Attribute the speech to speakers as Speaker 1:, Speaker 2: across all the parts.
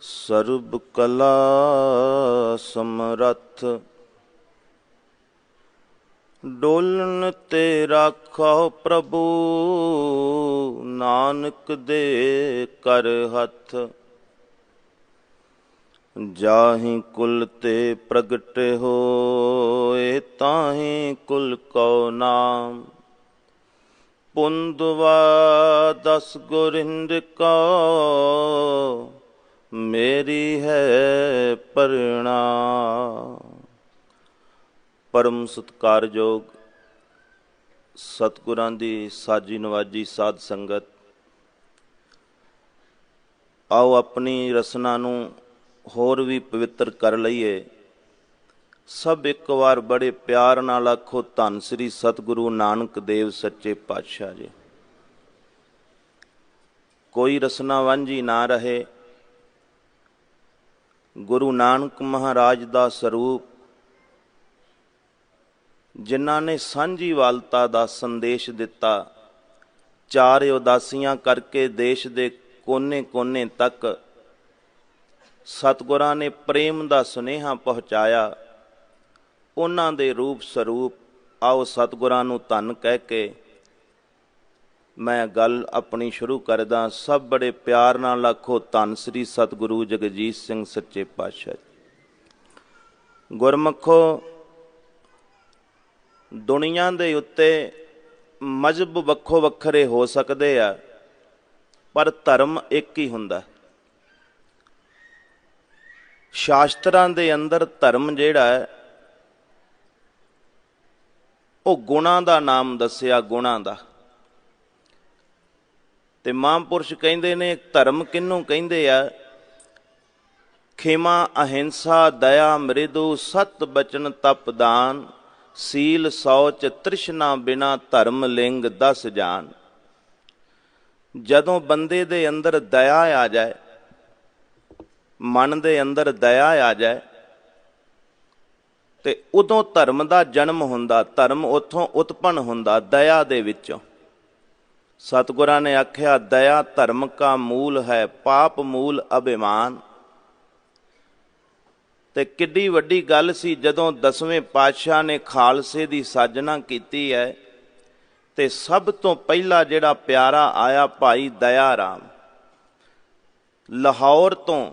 Speaker 1: ਸਰਬ ਕਲਾ ਸਮਰੱਥ। ਡੋਲਨ ਤੇ ਰਾਖੋ ਪ੍ਰਭੂ, ਨਾਨਕ ਦੇ ਕਰ ਹੱਥ। ਜਾਹੀ ਕੁਲ ਤੇ ਪ੍ਰਗਟ ਹੋਏ, ਤਾਹੀ ਕੁਲ ਕੋ ਨਾਮ। ਪੁੰਦਵਾ ਦਸ ਗੁਰਿੰਦ ਕੋ, ਮੇਰੀ ਹੈ ਪਰਣਾ। ਪਰਮ ਸਤਕਾਰਯੋਗ ਸਤਿਗੁਰਾਂ ਦੀ ਸਾਜੀ ਨਵਾਜੀ ਸਾਧ ਸੰਗਤ, ਆਓ ਆਪਣੀ ਰਸਨਾ ਨੂੰ ਹੋਰ ਵੀ ਪਵਿੱਤਰ ਕਰ ਲਈਏ। ਸਭ ਇੱਕ ਵਾਰ ਬੜੇ ਪਿਆਰ ਨਾਲ ਆਖੋ, ਧੰਨ ਸ੍ਰੀ ਸਤਿਗੁਰੂ ਨਾਨਕ ਦੇਵ ਸੱਚੇ ਪਾਤਸ਼ਾਹ ਜੀ। ਕੋਈ ਰਸਨਾ ਵਾਂਝੀ ਨਾ ਰਹੇ। ਗੁਰੂ ਨਾਨਕ ਮਹਾਰਾਜ ਦਾ ਸਰੂਪ, ਜਿਨ੍ਹਾਂ ਨੇ ਸਾਂਝੀ ਵਾਲਤਾ ਦਾ ਸੰਦੇਸ਼ ਦਿੱਤਾ, ਚਾਰ ਉਦਾਸੀਆਂ ਕਰਕੇ ਦੇਸ਼ ਦੇ ਕੋਨੇ-ਕੋਨੇ ਤੱਕ ਸਤਗੁਰਾਂ ਨੇ ਪ੍ਰੇਮ ਦਾ ਸੁਨੇਹਾ ਪਹੁੰਚਾਇਆ। ਉਹਨਾਂ ਦੇ ਰੂਪ ਸਰੂਪ ਆਓ ਸਤਿਗੁਰਾਂ ਨੂੰ ਧੰਨ ਕਹਿ ਕੇ ਮੈਂ ਗੱਲ ਆਪਣੀ ਸ਼ੁਰੂ ਕਰਦਾ, ਸਭ ਬੜੇ ਪਿਆਰ ਨਾਲ ਆਖੋ, ਧੰਨ ਸ੍ਰੀ ਸਤਿਗੁਰੂ ਜਗਜੀਤ ਸਿੰਘ ਸੱਚੇ ਪਾਤਸ਼ਾਹ ਜੀ। ਗੁਰਮਖੋ, ਦੁਨੀਆ ਦੇ ਉੱਤੇ ਮਜਬ ਵੱਖੋ ਵੱਖਰੇ ਹੋ ਸਕਦੇ ਆ, ਪਰ ਧਰਮ ਇੱਕ ਹੀ ਹੁੰਦਾ ਸ਼ਾਸਤਰਾਂ ਦੇ ਅੰਦਰ ਧਰਮ ਜਿਹੜਾ ਹੈ ਉਹ ਗੁਣਾ ਦਾ ਨਾਮ ਦੱਸਿਆ, ਗੁਣਾ ਦਾ। ਤੇ ਮਹਾਂਪੁਰਸ਼ ਕਹਿੰਦੇ ਨੇ, ਧਰਮ ਕਿੰਨੂੰ ਕਹਿੰਦੇ ਆ? ਖੇਮਾ, ਅਹਿੰਸਾ, ਦਇਆ, ਮ੍ਰਿਦੂ, ਸਤ ਬਚਨ, ਤਪ, ਦਾਨ, ਸੀਲ, ਸੌਚ, ਤ੍ਰਿਸ਼ਨਾ ਬਿਨਾ ਧਰਮ ਲਿੰਗ ਦਸ ਜਾਨ। ਜਦੋਂ ਬੰਦੇ ਦੇ ਅੰਦਰ ਦਇਆ ਆ ਜਾਏ, ਮਨ ਦੇ ਅੰਦਰ ਦਇਆ ਆ ਜਾਏ ਤੇ ਉਦੋਂ ਧਰਮ ਦਾ ਜਨਮ ਹੁੰਦਾ, ਧਰਮ ਉਥੋਂ ਉਤਪੰਨ ਹੁੰਦਾ ਦਇਆ ਦੇ ਵਿੱਚੋਂ। ਸਤਿਗੁਰਾਂ ਨੇ ਆਖਿਆ, ਦਇਆ ਧਰਮ ਕਾ ਮੂਲ ਹੈ, ਪਾਪ ਮੂਲ ਅਭਿਮਾਨ। ਤੇ ਕਿੱਡੀ ਵੱਡੀ ਗੱਲ ਸੀ, ਜਦੋਂ ਦਸਵੇਂ ਪਾਤਸ਼ਾਹ ਨੇ ਖਾਲਸੇ ਦੀ ਸਾਜਨਾ ਕੀਤੀ ਹੈ, ਤੇ ਸਭ ਤੋਂ ਪਹਿਲਾ ਜਿਹੜਾ ਪਿਆਰਾ ਆਇਆ ਭਾਈ ਦਇਆ ਰਾਮ। ਲਾਹੌਰ ਤੋਂ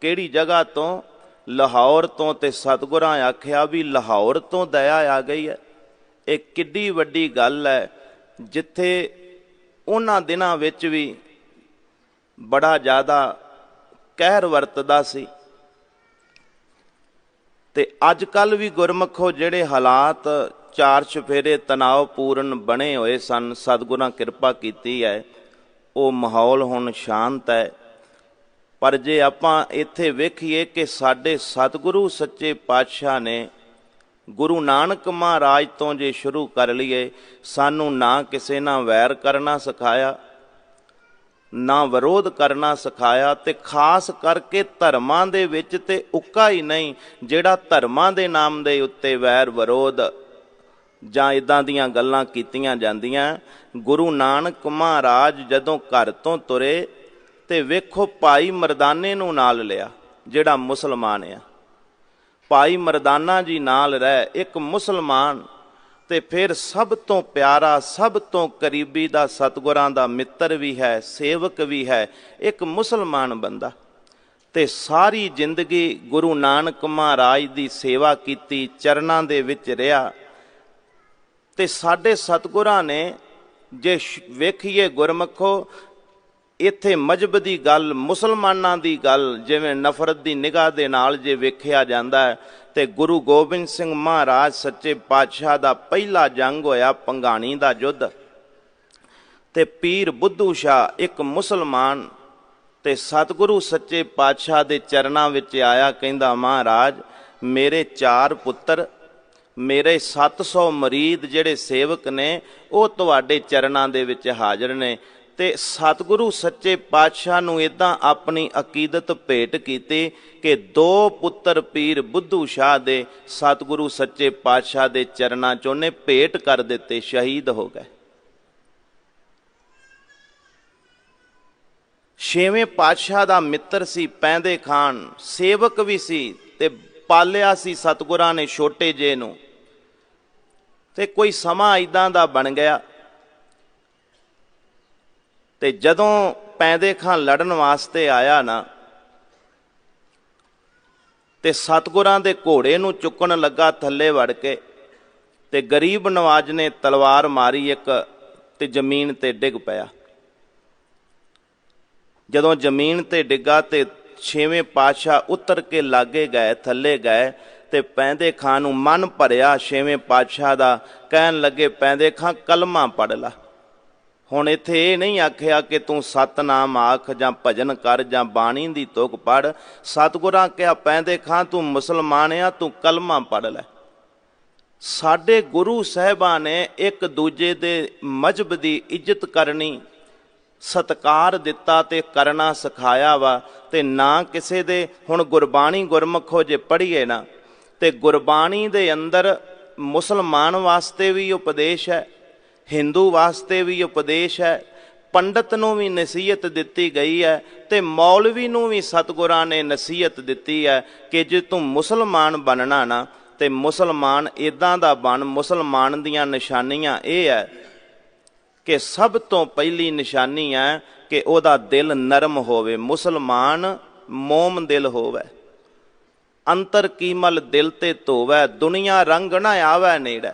Speaker 1: ਕਿਹੜੀ ਜਗ੍ਹਾ ਤੋਂ? ਲਾਹੌਰ ਤੋਂ ਤੇ ਸਤਗੁਰਾਂ ਆਖਿਆ ਵੀ ਲਾਹੌਰ ਤੋਂ ਦਇਆ ਆ ਗਈ ਹੈ। ਇਹ ਕਿੱਡੀ ਵੱਡੀ ਗੱਲ ਹੈ, ਜਿੱਥੇ ਉਹਨਾਂ ਦਿਨਾਂ ਵਿੱਚ ਵੀ ਬੜਾ ਜ਼ਿਆਦਾ ਕਹਿਰ ਵਰਤਦਾ ਸੀ। ਤੇ ਅੱਜ ਕੱਲ ਵੀ ਗੁਰਮਖੋ ਜਿਹੜੇ ਹਾਲਾਤ ਚਾਰ ਚਫੇਰੇ ਤਣਾਅਪੂਰਨ ਬਣੇ ਹੋਏ ਸਨ, ਸਤਿਗੁਰਾਂ ਕਿਰਪਾ ਕੀਤੀ ਹੈ, ਉਹ ਮਾਹੌਲ ਹੁਣ ਸ਼ਾਂਤ ਹੈ। ਪਰ ਜੇ ਆਪਾਂ ਇੱਥੇ ਵੇਖੀਏ ਕਿ ਸਾਡੇ ਸਤਿਗੁਰੂ ਸੱਚੇ ਪਾਤਸ਼ਾਹ ਨੇ ਗੁਰੂ ਨਾਨਕ ਮਹਾਰਾਜ ਤੋਂ ਜੇ ਸ਼ੁਰੂ ਕਰ ਲਈਏ, ਸਾਨੂੰ ਨਾ ਕਿਸੇ ਨਾਲ ਵੈਰ ਕਰਨਾ ਸਿਖਾਇਆ, ਨਾ ਵਿਰੋਧ ਕਰਨਾ ਸਿਖਾਇਆ ਤੇ ਖਾਸ ਕਰਕੇ ਧਰਮਾਂ ਦੇ ਵਿੱਚ ਤੇ ਉੱਕਾ ਹੀ ਨਹੀਂ, ਜਿਹੜਾ ਧਰਮਾਂ ਦੇ ਨਾਮ ਦੇ ਉੱਤੇ ਵੈਰ ਵਿਰੋਧ ਜਾਂ ਇਦਾਂ ਦੀਆਂ ਗੱਲਾਂ ਕੀਤੀਆਂ ਜਾਂਦੀਆਂ। ਗੁਰੂ ਨਾਨਕ ਮਹਾਰਾਜ ਜਦੋਂ ਘਰ ਤੋਂ ਤੁਰੇ ਤੇ ਵੇਖੋ ਭਾਈ ਮਰਦਾਨੇ ਨੂੰ ਨਾਲ ਲਿਆ, ਜਿਹੜਾ ਮੁਸਲਮਾਨ ਆ। ਭਾਈ ਮਰਦਾਨਾ ਜੀ ਨਾਲ ਰਹਿ, ਇੱਕ ਮੁਸਲਮਾਨ ਤੇ ਫਿਰ ਸਭ ਤੋਂ ਪਿਆਰਾ, ਸਭ ਤੋਂ ਕਰੀਬੀ ਦਾ ਸਤਗੁਰਾਂ ਦਾ ਮਿੱਤਰ ਵੀ ਹੈ, ਸੇਵਕ ਵੀ ਹੈ, ਇੱਕ ਮੁਸਲਮਾਨ ਬੰਦਾ। ਤੇ ਸਾਰੀ ਜ਼ਿੰਦਗੀ ਗੁਰੂ ਨਾਨਕ ਮਹਾਰਾਜ ਦੀ ਸੇਵਾ ਕੀਤੀ, ਚਰਨਾਂ ਦੇ ਵਿੱਚ ਰਿਹਾ। ਤੇ ਸਾਡੇ ਸਤਗੁਰਾਂ ਨੇ ਜੇ ਵੇਖੀਏ ਗੁਰਮਖੋ ਇੱਥੇ ਮਜਬ ਦੀ ਗੱਲ, ਮੁਸਲਮਾਨਾਂ ਦੀ ਗੱਲ, ਜਿਵੇਂ ਨਫ਼ਰਤ ਦੀ ਨਿਗਾਹ ਦੇ ਨਾਲ ਜੇ ਵੇਖਿਆ ਜਾਂਦਾ ਹੈ, ਤੇ ਗੁਰੂ ਗੋਬਿੰਦ ਸਿੰਘ ਮਹਾਰਾਜ ਸੱਚੇ ਪਾਤਸ਼ਾਹ ਦਾ ਪਹਿਲਾ ਜੰਗ ਹੋਇਆ ਪੰਗਾਣੀ ਦਾ ਯੁੱਧ। ਤੇ ਪੀਰ ਬੁੱਧੂ ਸ਼ਾਹ ਇੱਕ ਮੁਸਲਮਾਨ ਤੇ ਸਤਿਗੁਰੂ ਸੱਚੇ ਪਾਤਸ਼ਾਹ ਦੇ ਚਰਨਾਂ ਵਿੱਚ ਆਇਆ, ਕਹਿੰਦਾ, ਮਹਾਰਾਜ, ਮੇਰੇ ਚਾਰ ਪੁੱਤਰ, ਮੇਰੇ 700 ਮਰੀਦ ਜਿਹੜੇ ਸੇਵਕ ਨੇ, ਉਹ ਤੁਹਾਡੇ ਚਰਨਾਂ ਦੇ ਵਿੱਚ ਹਾਜ਼ਰ ਨੇ। ਤੇ ਸਤਿਗੁਰੂ ਸੱਚੇ ਪਾਤਸ਼ਾਹ ਨੂੰ ਇਦਾਂ ਆਪਣੀ ਅਕੀਦਤ ਭੇਟ ਕੀਤੀ ਕਿ ਦੋ ਪੁੱਤਰ ਪੀਰ ਬੁੱਧੂ ਸ਼ਾਹ ਦੇ ਸਤਿਗੁਰੂ ਸੱਚੇ ਪਾਤਸ਼ਾਹ ਦੇ ਚਰਨਾਂ 'ਚ ਉਹਨੇ ਭੇਟ ਕਰ ਦਿੱਤੇ, ਸ਼ਹੀਦ ਹੋ ਗਏ। ਛੇਵੇਂ ਪਾਤਸ਼ਾਹ ਦਾ ਮਿੱਤਰ ਸੀ ਪੈਂਦੇ ਖਾਨ, ਸੇਵਕ ਵੀ ਸੀ ਤੇ ਪਾਲਿਆ ਸੀ ਸਤਗੁਰਾਂ ਨੇ ਛੋਟੇ ਜੇ ਨੂੰ। ਤੇ ਕੋਈ ਸਮਾਂ ਇਦਾਂ ਦਾ ਬਣ ਗਿਆ ਤੇ ਜਦੋਂ ਪੈਂਦੇ ਖਾਂ ਲੜਨ ਵਾਸਤੇ ਆਇਆ ਨਾ, ਤੇ ਸਤਗੁਰਾਂ ਦੇ ਘੋੜੇ ਨੂੰ ਚੁੱਕਣ ਲੱਗਾ ਥੱਲੇ ਵੜ ਕੇ ਤੇ ਗਰੀਬ ਨਵਾਜ ਨੇ ਤਲਵਾਰ ਮਾਰੀ ਇੱਕ ਤੇ ਜ਼ਮੀਨ ਤੇ ਡਿੱਗ ਪਿਆ। ਜਦੋਂ ਜ਼ਮੀਨ ਤੇ ਡਿੱਗਾ ਤੇ ਛੇਵੇਂ ਪਾਤਸ਼ਾਹ ਉਤਰ ਕੇ ਲਾਗੇ ਗਏ, ਥੱਲੇ ਗਏ ਤੇ ਪੈਂਦੇ ਖਾਂ ਨੂੰ ਮਨ ਭਰਿਆ, ਛੇਵੇਂ ਪਾਤਸ਼ਾਹ ਦਾ ਕਹਿਣ ਲੱਗੇ, ਪੈਂਦੇ ਖਾਂ ਕਲਮਾ ਪੜ ਲਾ। ਹੁਣ ਇੱਥੇ ਇਹ ਨਹੀਂ ਆਖਿਆ ਕਿ ਤੂੰ ਸਤਨਾਮ ਆਖ ਜਾਂ ਭਜਨ ਕਰ ਜਾਂ ਬਾਣੀ ਦੀ ਤੁਕ ਪੜ। ਸਤਗੁਰਾਂ ਕਿਹਾ, ਪੈਂਦੇ ਖਾਂ ਤੂੰ ਮੁਸਲਮਾਨ ਆ, ਤੂੰ ਕਲਮਾ ਪੜ ਲੈ। ਸਾਡੇ ਗੁਰੂ ਸਾਹਿਬਾਂ ਨੇ ਇੱਕ ਦੂਜੇ ਦੇ ਮਜਬ ਦੀ ਇੱਜ਼ਤ ਕਰਨੀ, ਸਤਕਾਰ ਦਿੱਤਾ ਤੇ ਕਰਨਾ ਸਿਖਾਇਆ ਵਾ ਤੇ ਨਾ ਕਿਸੇ ਦੇ ਹੁਣ ਗੁਰਬਾਣੀ ਗੁਰਮਖੋ ਜੇ ਪੜ੍ਹੀਏ ਨਾ, ਤੇ ਗੁਰਬਾਣੀ ਦੇ ਅੰਦਰ ਮੁਸਲਮਾਨ ਵਾਸਤੇ ਵੀ ਉਪਦੇਸ਼ ਹੈ। ਹਿੰਦੂ ਵਾਸਤੇ ਵੀ ਉਪਦੇਸ਼ ਹੈ, ਪੰਡਤ ਨੂੰ ਵੀ ਨਸੀਹਤ ਦਿੱਤੀ ਗਈ ਹੈ ਤੇ ਮੌਲਵੀ ਨੂੰ ਵੀ ਸਤਗੁਰਾਂ ਨੇ ਨਸੀਹਤ ਦਿੱਤੀ ਹੈ ਕਿ ਜੇ ਤੂੰ ਮੁਸਲਮਾਨ ਬਣਨਾ ਨਾ, ਤੇ ਮੁਸਲਮਾਨ ਇਦਾਂ ਦਾ ਬਣ, ਮੁਸਲਮਾਨ ਦੀਆਂ ਨਿਸ਼ਾਨੀਆਂ ਇਹ ਹੈ ਕਿ ਸਭ ਤੋਂ ਪਹਿਲੀ ਨਿਸ਼ਾਨੀ ਹੈ ਕਿ ਉਹਦਾ ਦਿਲ ਨਰਮ ਹੋਵੇ, ਮੁਸਲਮਾਨ ਮੋਮ ਦਿਲ ਹੋਵੇ, ਅੰਤਰ ਕੀਮਲ ਦਿਲ ਤੇ ਧੋਵੇ, ਦੁਨੀਆ ਰੰਗ ਨਾ ਆਵੇ ਨੇੜੇ।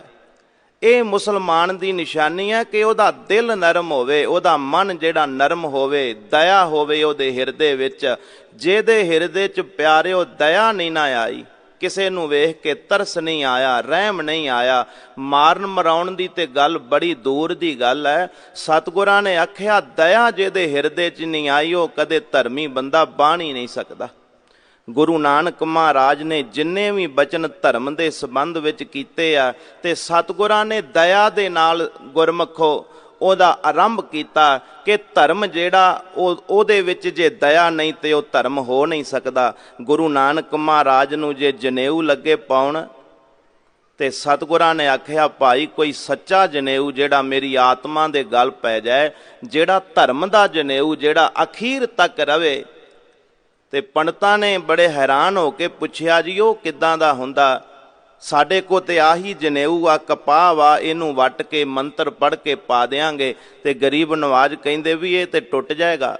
Speaker 1: ਇਹ ਮੁਸਲਮਾਨ ਦੀ ਨਿਸ਼ਾਨੀ ਹੈ ਕਿ ਉਹਦਾ ਦਿਲ ਨਰਮ ਹੋਵੇ, ਉਹਦਾ ਮਨ ਜਿਹੜਾ ਨਰਮ ਹੋਵੇ, ਦਇਆ ਹੋਵੇ ਉਹਦੇ ਹਿਰਦੇ ਵਿੱਚ। ਜਿਹਦੇ ਹਿਰਦੇ 'ਚ ਪਿਆਰਿਓ ਦਇਆ ਨਹੀਂ ਨਾ ਆਈ। ਕਿਸੇ ਨੂੰ ਵੇਖ ਕੇ ਤਰਸ ਨਹੀਂ ਆਇਆ, ਰਹਿਮ ਨਹੀਂ ਆਇਆ। ਮਾਰਨ ਮਰਾਉਣ ਦੀ ਤੇ ਗੱਲ ਬੜੀ ਦੂਰ ਦੀ ਗੱਲ ਹੈ ਸਤਿਗੁਰਾਂ ਨੇ ਆਖਿਆ, ਦਇਆ ਜਿਹਦੇ ਹਿਰਦੇ 'ਚ ਨਹੀਂ ਆਈ, ਉਹ ਕਦੇ ਧਰਮੀ ਬੰਦਾ ਬਾਣ ਹੀ ਨਹੀਂ ਸਕਦਾ। ਗੁਰੂ ਨਾਨਕ ਮਹਾਰਾਜ ਨੇ ਜਿੰਨੇ ਵੀ ਬਚਨ ਧਰਮ ਦੇ ਸੰਬੰਧ ਵਿੱਚ ਕੀਤੇ ਆ ਤੇ ਸਤਿਗੁਰਾਂ ਨੇ ਦਇਆ ਦੇ ਨਾਲ ਗੁਰਮਖੋ ਉਹਦਾ ਆਰੰਭ ਕੀਤਾ ਕਿ ਧਰਮ ਜਿਹੜਾ ਉਹ, ਉਹਦੇ ਵਿੱਚ ਜੇ ਦਇਆ ਨਹੀਂ ਤੇ ਉਹ ਧਰਮ ਹੋ ਨਹੀਂ ਸਕਦਾ। ਗੁਰੂ ਨਾਨਕ ਮਹਾਰਾਜ ਨੂੰ ਜੇ ਜਨੇਊ ਲੱਗੇ ਪਾਉਣ ਤੇ ਸਤਿਗੁਰਾਂ ਨੇ ਆਖਿਆ, ਭਾਈ, ਕੋਈ ਸੱਚਾ ਜਨੇਊ ਜਿਹੜਾ ਮੇਰੀ ਆਤਮਾ ਦੇ ਗਲ ਪੈ ਜਾਏ, ਜਿਹੜਾ ਧਰਮ ਦਾ ਜਨੇਊ ਜਿਹੜਾ ਅਖੀਰ ਤੱਕ ਰਵੇ ਤੇ ਪੰਡਤਾਂ ਨੇ ਬੜੇ ਹੈਰਾਨ ਹੋ ਕੇ ਪੁੱਛਿਆ ਜੀ ਉਹ ਕਿੱਦਾਂ ਦਾ ਹੁੰਦਾ? ਸਾਡੇ ਕੋ ਤੇ ਆਹੀ ਜਨੇਊ ਆ, ਕਪਾਹ ਵਾ ਇਹਨੂੰ ਵੱਟ ਕੇ ਮੰਤਰ ਪੜ ਕੇ ਪਾ ਦੇਾਂਗੇ ਤੇ ਗਰੀਬ ਨਵਾਜ ਕਹਿੰਦੇ ਵੀ ਇਹ ਤੇ ਟੁੱਟ ਜਾਏਗਾ।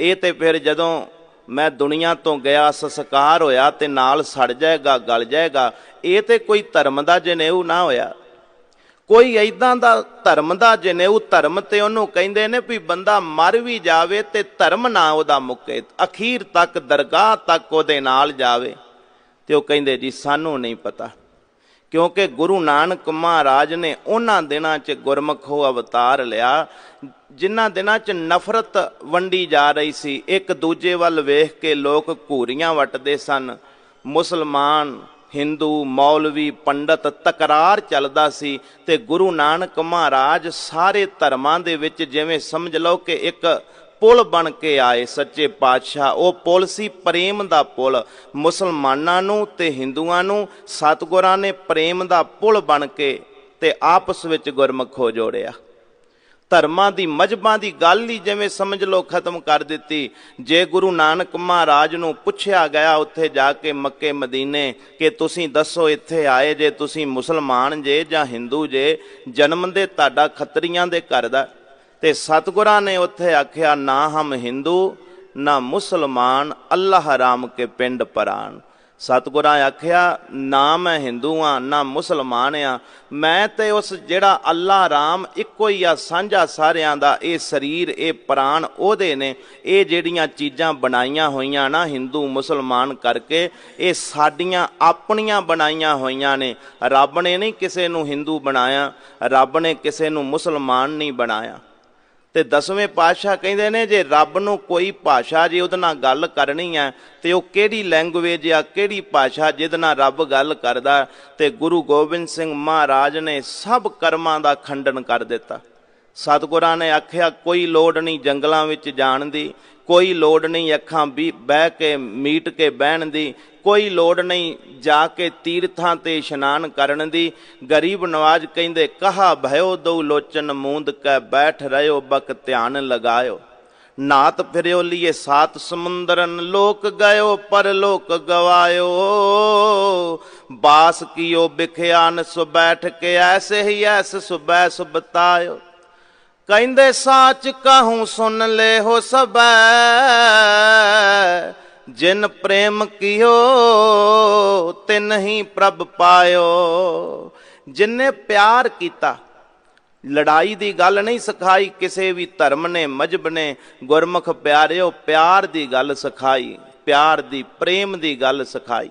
Speaker 1: ਇਹ ਤੇ ਫਿਰ ਜਦੋਂ ਮੈਂ ਦੁਨੀਆ ਤੋਂ ਗਿਆ, ਸੰਸਕਾਰ ਹੋਇਆ ਤੇ ਨਾਲ ਸੜ ਜਾਏਗਾ, ਗਲ ਜਾਏਗਾ, ਇਹ ਤੇ ਕੋਈ ਧਰਮ ਦਾ ਜਨੇਊ ਨਾ ਹੋਇਆ। ਕੋਈ ਐਦਾਂ ਦਾ ਧਰਮ ਦਾ ਜਨੇਊ ਧਰਮ ਤੇ ਉਹਨੂੰ ਕਹਿੰਦੇ ਨੇ ਵੀ ਬੰਦਾ ਮਰ ਵੀ ਜਾਵੇ ਤੇ ਧਰਮ ਨਾ ਉਹਦਾ ਮੁੱਕੇ, ਅਖੀਰ ਤੱਕ, ਦਰਗਾਹ ਤੱਕ ਉਹਦੇ ਨਾਲ ਜਾਵੇ। ਤੇ ਉਹ ਕਹਿੰਦੇ ਜੀ, ਸਾਨੂੰ ਨਹੀਂ ਪਤਾ। ਕਿਉਂਕਿ ਗੁਰੂ ਨਾਨਕ ਮਹਾਰਾਜ ਨੇ ਉਹਨਾਂ ਦਿਨਾਂ 'ਚ ਗੁਰਮਖੋ ਅਵਤਾਰ ਲਿਆ, ਜਿਨ੍ਹਾਂ ਦਿਨਾਂ 'ਚ ਨਫ਼ਰਤ ਵੰਡੀ ਜਾ ਰਹੀ ਸੀ। ਇੱਕ ਦੂਜੇ ਵੱਲ ਵੇਖ ਕੇ ਲੋਕ ਘੂਰੀਆਂ ਵੱਟਦੇ ਸਨ। ਮੁਸਲਮਾਨ ਹਿੰਦੂ ਮੌਲਵੀ ਪੰਡਤ ਤਕਰਾਰ ਚੱਲਦਾ ਸੀ ਤੇ ਗੁਰੂ ਨਾਨਕ ਮਹਾਰਾਜ ਸਾਰੇ ਧਰਮਾਂ ਦੇ ਵਿੱਚ ਜਿਵੇਂ ਸਮਝ ਲਓ ਕਿ ਇੱਕ ਪੁਲ ਬਣ ਕੇ ਆਏ ਸੱਚੇ ਪਾਤਸ਼ਾਹ, ਉਹ ਪੁਲ ਸੀ ਪ੍ਰੇਮ ਦਾ ਪੁਲ। ਮੁਸਲਮਾਨਾਂ ਨੂੰ ਤੇ ਹਿੰਦੂਆਂ ਨੂੰ ਸਤਗੁਰਾਂ ਨੇ ਪ੍ਰੇਮ ਦਾ ਪੁਲ ਬਣ ਕੇ ਤੇ ਆਪਸ ਵਿੱਚ ਗੁਰਮੁਖ ਹੋ ਜੋੜਿਆ। ਧਰਮਾਂ ਦੀ, ਮਜਬਾਂ ਦੀ ਗੱਲ ਹੀ ਜਿਵੇਂ ਸਮਝ ਲਓ ਖਤਮ ਕਰ ਦਿੱਤੀ। ਜੇ ਗੁਰੂ ਨਾਨਕ ਮਹਾਰਾਜ ਨੂੰ ਪੁੱਛਿਆ ਗਿਆ ਉੱਥੇ ਜਾ ਕੇ ਮੱਕੇ ਮਦੀਨੇ ਕਿ ਤੁਸੀਂ ਦੱਸੋ ਇੱਥੇ ਆਏ ਜੇ, ਤੁਸੀਂ ਮੁਸਲਮਾਨ ਜੇ ਜਾਂ ਹਿੰਦੂ ਜੇ, ਜਨਮ ਦੇ ਤੁਹਾਡਾ ਖੱਤਰੀਆਂ ਦੇ ਘਰ ਦਾ। ਤੇ ਸਤਗੁਰਾਂ ਨੇ ਉੱਥੇ ਆਖਿਆ, ਨਾ ਹਮ ਹਿੰਦੂ, ਨਾ ਮੁਸਲਮਾਨ, ਅੱਲਾਹ ਰਾਮ ਕੇ ਪਿੰਡ ਪਰਾਨ। ਸਤਗੁਰਾਂ ਆਖਿਆ, ਨਾ ਮੈਂ ਹਿੰਦੂ ਆ, ਨਾ ਮੁਸਲਮਾਨ ਆ। ਮੈਂ ਤੇ ਉਸ ਜਿਹੜਾ ਅੱਲਾ ਰਾਮ ਇੱਕੋ ਹੀ ਆ, ਸਾਂਝਾ ਸਾਰਿਆਂ ਦਾ, ਇਹ ਸਰੀਰ, ਇਹ ਪ੍ਰਾਣ ਉਹਦੇ ਨੇ। ਇਹ ਜਿਹੜੀਆਂ ਚੀਜ਼ਾਂ ਬਣਾਈਆਂ ਹੋਈਆਂ ਨਾ, ਹਿੰਦੂ, ਮੁਸਲਮਾਨ ਕਰਕੇ, ਇਹ ਸਾਡੀਆਂ ਆਪਣੀਆਂ ਬਣਾਈਆਂ ਹੋਈਆਂ ਨੇ। ਰੱਬ ਨੇ ਨਹੀਂ ਕਿਸੇ ਨੂੰ ਹਿੰਦੂ ਬਣਾਇਆ, ਰੱਬ ਨੇ ਕਿਸੇ ਨੂੰ ਮੁਸਲਮਾਨ ਨਹੀਂ ਬਣਾਇਆ। ਤੇ ਦਸਵੇਂ ਪਾਤਸ਼ਾਹ ਕਹਿੰਦੇ ਨੇ, ਜੇ ਰੱਬ ਨੂੰ ਕੋਈ ਭਾਸ਼ਾ ਜੇ ਉਹਦੇ ਨਾਲ ਗੱਲ ਕਰਨੀ ਹੈ, ਤੇ ਉਹ ਕਿਹੜੀ ਲੈਂਗੁਏਜ ਆ ਕਿਹੜੀ ਭਾਸ਼ਾ ਜਿਹਦੇ ਨਾਲ ਰੱਬ ਗੱਲ ਕਰਦਾ, ਤੇ ਗੁਰੂ ਗੋਬਿੰਦ ਸਿੰਘ ਮਹਾਰਾਜ ਨੇ ਸਭ ਕਰਮਾਂ ਦਾ ਖੰਡਨ ਕਰ ਦਿੱਤਾ। ਸਤਿਗੁਰਾਂ ਨੇ ਆਖਿਆ, ਕੋਈ ਲੋੜ ਨਹੀਂ ਜੰਗਲਾਂ ਵਿੱਚ ਜਾਣ ਦੀ, ਕੋਈ ਲੋੜ ਨਹੀਂ ਅੱਖਾਂ ਵੀ ਬਹਿ ਕੇ, ਮੀਟ ਕੇ ਬਹਿਣ ਦੀ, ਕੋਈ ਲੋੜ ਨਹੀਂ ਜਾ ਕੇ ਤੀਰਥਾਂ ਤੇ ਇਸ਼ਨਾਨ ਕਰਨ ਦੀ। ਗਰੀਬ ਨਵਾਜ ਕਹਿੰਦੇ, ਕਹਾ ਭਇਓ ਦਉ ਲੋਚਨ, ਮੂੰਦ ਕੈ ਬੈਠ ਰਿਓ ਬਕ ਧਿਆਨ ਲਗਾਇਓ। ਨਾਤ ਫਿਰਿਓ ਲੀਏ ਸਾਤ ਸਮੁੰਦਰਨ, ਲੋਕ ਗਇਓ, ਪਰ ਲੋਕ ਗਵਾਇਓ। ਬਾਸ ਕੀਓ, ਬਿਖਿਆਨ ਸੁ ਬੈਠ ਕੇ ਐਸੇ ਹੀ ਐਸ ਸੁਬੈ ਸੁਬਤਾਇਓ ਕਹਿੰਦੇ ਸਾਚ ਕਹੂੰ ਸੁਣ ਲੈ ਹੋ ਸਬੈ ਜਿਨ ਪ੍ਰੇਮ ਕੀਓ, ਤਿਨ ਹੀ ਪ੍ਰਭ ਪਾਇਓ। ਜਿਨੇ ਪਿਆਰ ਕੀਤਾ, ਲੜਾਈ ਦੀ ਗੱਲ ਨਹੀਂ ਸਿਖਾਈ, ਕਿਸੇ ਵੀ ਧਰਮ ਨੇ, ਮਜਬ ਨੇ, ਗੁਰਮੁਖ ਪਿਆਰਿਓ, ਪਿਆਰ ਦੀ ਗੱਲ ਸਿਖਾਈ, ਪਿਆਰ ਦੀ, ਪ੍ਰੇਮ ਦੀ ਗੱਲ ਸਿਖਾਈ।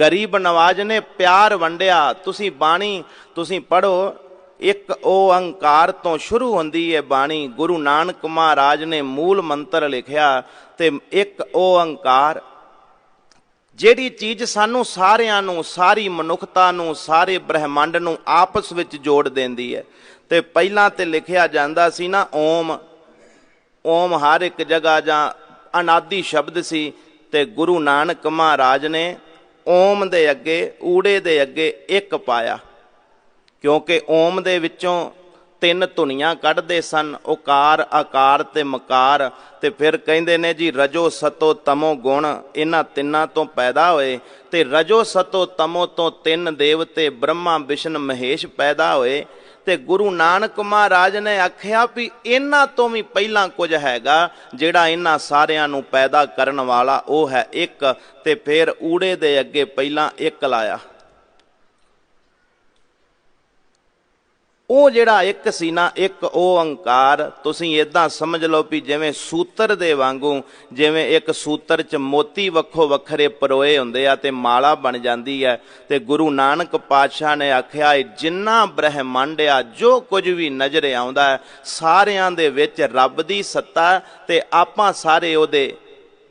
Speaker 1: ਗਰੀਬ ਨਵਾਜ ਨੇ, ਪਿਆਰ ਵੰਡਿਆ, ਤੁਸੀਂ ਬਾਣੀ, ਤੁਸੀਂ ਪੜੋ ਇੱਕ ਓੰਕਾਰ ਤੋਂ ਸ਼ੁਰੂ ਹੁੰਦੀ ਹੈ ਬਾਣੀ, ਗੁਰੂ ਨਾਨਕ ਮਹਾਰਾਜ ਨੇ ਮੂਲ ਮੰਤਰ ਲਿਖਿਆ ਤੇ ਇੱਕ ਓੰਕਾਰ ਜਿਹੜੀ ਚੀਜ਼ ਸਾਨੂੰ ਸਾਰਿਆਂ ਨੂੰ, ਸਾਰੀ ਮਨੁੱਖਤਾ ਨੂੰ, ਸਾਰੇ ਬ੍ਰਹਿਮੰਡ ਨੂੰ ਆਪਸ ਵਿੱਚ ਜੋੜ ਦਿੰਦੀ ਹੈ ਤੇ ਪਹਿਲਾਂ ਤੇ ਲਿਖਿਆ ਜਾਂਦਾ ਸੀ ਨਾ ਓਮ ਓਮ ਹਰ ਇੱਕ ਜਗ੍ਹਾ ਜਾਂ ਅਨਾਦੀ ਸ਼ਬਦ ਸੀ ਤੇ ਗੁਰੂ ਨਾਨਕ ਮਹਾਰਾਜ ਨੇ ਓਮ ਦੇ ਅੱਗੇ, ਊੜੇ ਦੇ ਅੱਗੇ ਇੱਕ ਪਾਇਆ। ਕਿਉਂਕਿ ਓਮ ਦੇ ਵਿੱਚੋਂ ਤਿੰਨ ਧੁਨੀਆਂ ਕੱਢਦੇ ਸਨ, ਓਕਾਰ, ਆਕਾਰ ਤੇ ਮਕਾਰ, ਤੇ ਫਿਰ ਕਹਿੰਦੇ ਨੇ ਜੀ, ਰਜੋ ਸਤੋ ਤਮੋ ਗੁਣ, ਇਹਨਾਂ ਤਿੰਨਾਂ ਤੋਂ ਪੈਦਾ ਹੋਏ, ਤੇ ਰਜੋ ਸਤੋ ਤਮੋ ਤੋਂ ਤਿੰਨ ਦੇਵਤੇ, ਬ੍ਰਹਮਾ, ਵਿਸ਼ਨ, ਮਹੇਸ਼ ਪੈਦਾ ਹੋਏ, ਤੇ ਗੁਰੂ ਨਾਨਕ ਮਹਾਰਾਜ ਨੇ ਆਖਿਆ ਵੀ ਇਹਨਾਂ ਤੋਂ ਵੀ ਪਹਿਲਾਂ ਕੁਝ ਹੈਗਾ, ਜਿਹੜਾ ਇਹਨਾਂ ਸਾਰਿਆਂ ਨੂੰ ਪੈਦਾ ਕਰਨ ਵਾਲਾ ਉਹ ਹੈ ਇੱਕ, ਤੇ ਫਿਰ ਊੜੇ ਦੇ ਅੱਗੇ ਪਹਿਲਾਂ ਇੱਕ ਲਾਇਆ। ਉਹ ਜਿਹੜਾ ਇੱਕ ਸੀ ਨਾ ਇੱਕ ਓੰਕਾਰ ਤੁਸੀਂ ਇਦਾਂ ਸਮਝ ਲਓ ਵੀ ਜਿਵੇਂ ਸੂਤਰ ਦੇ ਵਾਂਗੂ, ਜਿਵੇਂ ਇੱਕ ਸੂਤਰ 'ਚ ਮੋਤੀ ਵੱਖੋ ਵੱਖਰੇ ਪਰੋਏ ਹੁੰਦੇ ਆ ਤੇ ਮਾਲਾ ਬਣ ਜਾਂਦੀ ਹੈ ਤੇ ਗੁਰੂ ਨਾਨਕ ਪਾਤਸ਼ਾਹ ਨੇ ਆਖਿਆ ਜਿੰਨਾ ਬ੍ਰਹਿਮੰਡ ਆ, ਜੋ ਕੁਝ ਵੀ ਨਜ਼ਰ ਆਉਂਦਾ ਸਾਰਿਆਂ ਦੇ ਵਿੱਚ ਰੱਬ ਦੀ ਸੱਤਾ ਤੇ ਆਪਾਂ ਸਾਰੇ ਉਹਦੇ,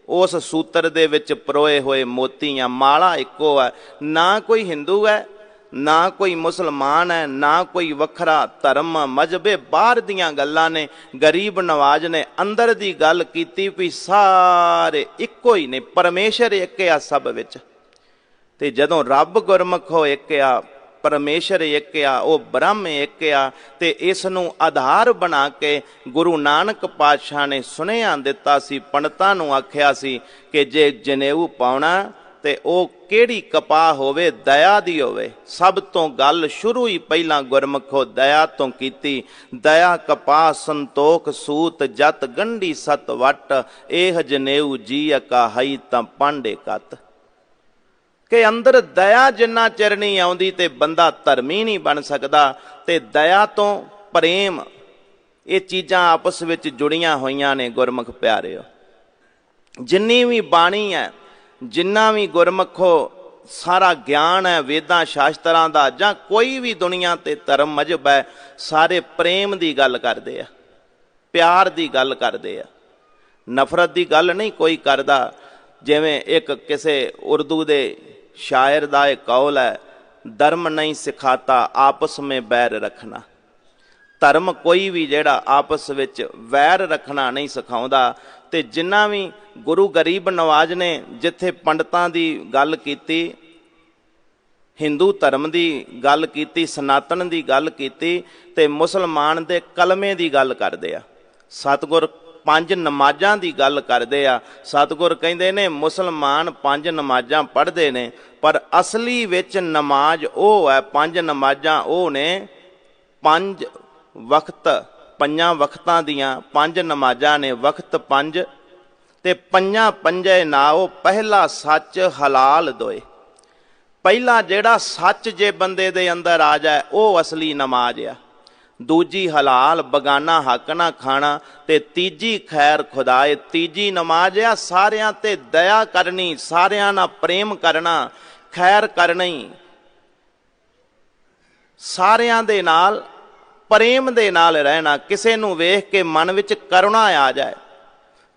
Speaker 1: ਉਸ ਸੂਤਰ ਦੇ ਵਿੱਚ ਪਰੋਏ ਹੋਏ ਮੋਤੀਆਂ, ਮਾਲਾ ਇੱਕੋ ਹੈ, ਨਾ ਕੋਈ ਹਿੰਦੂ ਹੈ ਨਾ ਕੋਈ ਮੁਸਲਮਾਨ ਹੈ, ਨਾ ਕੋਈ ਵੱਖਰਾ ਧਰਮ ਮਜਬੇ ਬਾਹਰ ਦੀਆਂ ਗੱਲਾਂ ਨੇ। ਗਰੀਬ ਨਵਾਜ ਨੇ ਅੰਦਰ ਦੀ ਗੱਲ ਕੀਤੀ ਵੀ ਸਾਰੇ ਇੱਕੋ ਹੀ ਨੇ, ਪਰਮੇਸ਼ਰ ਇੱਕ ਆ ਸਭ ਵਿੱਚ। ਤੇ ਜਦੋਂ ਰੱਬ ਗੁਰਮੁਖ ਹੋ ਇੱਕ ਆ, ਪਰਮੇਸ਼ਰ ਇੱਕ ਆ, ਉਹ ਬ੍ਰਹਮ ਇੱਕ ਆ, ਤੇ ਇਸ ਨੂੰ ਆਧਾਰ ਬਣਾ ਕੇ ਗੁਰੂ ਨਾਨਕ ਪਾਤਸ਼ਾਹ ਨੇ ਸੁਨੇਹਾ ਦਿੱਤਾ ਸੀ, ਪੰਡਤਾਂ ਨੂੰ ਆਖਿਆ ਸੀ ਕਿ ਜੇ ਜਨੇਊ ਪਾਉਣਾ ਤੇ ਉਹ ਕਿਹੜੀ ਕਪਾਹ ਹੋਵੇ, ਦਇਆ ਦੀ ਹੋਵੇ, ਸਭ ਤੋਂ ਗੱਲ ਸ਼ੁਰੂ ਹੀ ਪਹਿਲਾਂ ਗੁਰਮਖੋ ਦਇਆ ਤੋਂ ਕੀਤੀ। ਦਇਆ, ਕਪਾਹ, ਸੰਤੋਖ, ਸੂਤ, ਜਤ, ਗੰਢੀ, ਸਤ, ਵਟ ਇਹ ਜਨੇਊ ਜੀ ਕਾ ਤਾਂ ਪਾਂਡੇ ਕਤ। ਕਿ ਅੰਦਰ ਦਇਆ ਜਿੰਨਾ ਚਿਰ ਨਹੀਂ ਆਉਂਦੀ ਤੇ ਬੰਦਾ ਧਰਮੀ ਨਹੀਂ ਬਣ ਸਕਦਾ, ਤੇ ਦਇਆ ਤੋਂ ਪ੍ਰੇਮ, ਇਹ ਚੀਜ਼ਾਂ ਆਪਸ ਵਿੱਚ ਜੁੜੀਆਂ ਹੋਈਆਂ ਨੇ ਗੁਰਮੁਖ ਪਿਆਰਿਓ। ਜਿੰਨੀ ਵੀ ਬਾਣੀ ਹੈ ਜਿੰਨਾ ਵੀ ਗੁਰਮਖੋ ਸਾਰਾ ਗਿਆਨ ਹੈ, ਵੇਦਾਂ, ਸ਼ਾਸਤਰਾਂ ਦਾ, ਜਾਂ ਕੋਈ ਵੀ ਦੁਨੀਆ ਤੇ ਧਰਮ ਮਜਬ ਹੈ, ਸਾਰੇ ਪ੍ਰੇਮ ਦੀ ਗੱਲ ਕਰਦੇ ਆ, ਪਿਆਰ ਦੀ ਗੱਲ ਕਰਦੇ ਆ। ਨਫ਼ਰਤ ਦੀ ਗੱਲ ਨਹੀਂ ਕੋਈ ਕਰਦਾ, ਜਿਵੇਂ ਇੱਕ ਕਿਸੇ ਉਰਦੂ ਦੇ ਸ਼ਾਇਰ ਦਾ ਇਹ ਕੌਲ ਹੈ, ਧਰਮ ਨਹੀਂ ਸਿਖਾਤਾ, ਆਪਸ ਵਿੱਚ ਬੈਰ ਰੱਖਣਾ। ਧਰਮ ਕੋਈ ਵੀ ਜਿਹੜਾ ਆਪਸ ਵਿੱਚ ਵੈਰ ਰੱਖਣਾ ਨਹੀਂ ਸਿਖਾਉਂਦਾ ਤੇ ਜਿੰਨਾ ਵੀ ਗੁਰੂ ਗਰੀਬ ਨਵਾਜ ਨੇ ਜਿੱਥੇ ਪੰਡਤਾਂ ਦੀ ਗੱਲ ਕੀਤੀ, ਹਿੰਦੂ ਧਰਮ ਦੀ ਗੱਲ ਕੀਤੀ, ਸਨਾਤਨ ਦੀ ਗੱਲ ਕੀਤੀ ਤੇ ਮੁਸਲਮਾਨ ਦੇ ਕਲਮੇ ਦੀ ਗੱਲ ਕਰਦੇ ਆ। ਸਤਗੁਰ ਪੰਜ ਨਮਾਜ਼ਾਂ ਦੀ ਗੱਲ ਕਰਦੇ ਆ। ਸਤਗੁਰ ਕਹਿੰਦੇ ਨੇ ਮੁਸਲਮਾਨ ਪੰਜ ਨਮਾਜ਼ਾਂ ਪੜ੍ਹਦੇ ਨੇ, ਪਰ ਅਸਲੀ ਵਿੱਚ ਨਮਾਜ਼ ਉਹ ਹੈ, ਪੰਜ ਨਮਾਜ਼ਾਂ ਉਹ ਨੇ ਪੰਜ ਵਕਤ ਪੰਜਾਂ ਵਕਤਾਂ ਦੀਆਂ ਪੰਜ ਨਮਾਜ਼ਾਂ ਨੇ ਵਕਤ ਪੰਜ ਤੇ ਪੰਜਾਂ ਪੰਜੇ ਨਾ ਪਹਿਲਾ ਸੱਚ ਹਲਾਲ ਦੋਏ। ਪਹਿਲਾ ਜਿਹੜਾ ਸੱਚ ਜੇ ਬੰਦੇ ਦੇ ਅੰਦਰ ਆ ਜਾਏ, ਉਹ ਅਸਲੀ ਨਮਾਜ਼ ਆ। ਦੂਜੀ ਹਲਾਲ, ਬਗਾਨਾ ਹੱਕ ਨਾ ਖਾਣਾ ਤੇ ਤੀਜੀ ਖੈਰ ਖੁਦਾਏ। ਤੀਜੀ ਨਮਾਜ਼ ਆ, ਸਾਰਿਆਂ ਤੇ ਦਇਆ ਕਰਨੀ, ਸਾਰਿਆਂ ਨਾਲ ਪ੍ਰੇਮ ਕਰਨਾ, ਖੈਰ ਕਰਨੀ। ਸਾਰਿਆਂ ਦੇ ਨਾਲ ਪ੍ਰੇਮ ਦੇ ਨਾਲ ਰਹਿਣਾ, ਕਿਸੇ ਨੂੰ ਵੇਖ ਕੇ ਮਨ ਵਿੱਚ ਕਰੁਣਾ ਆ ਜਾਏ।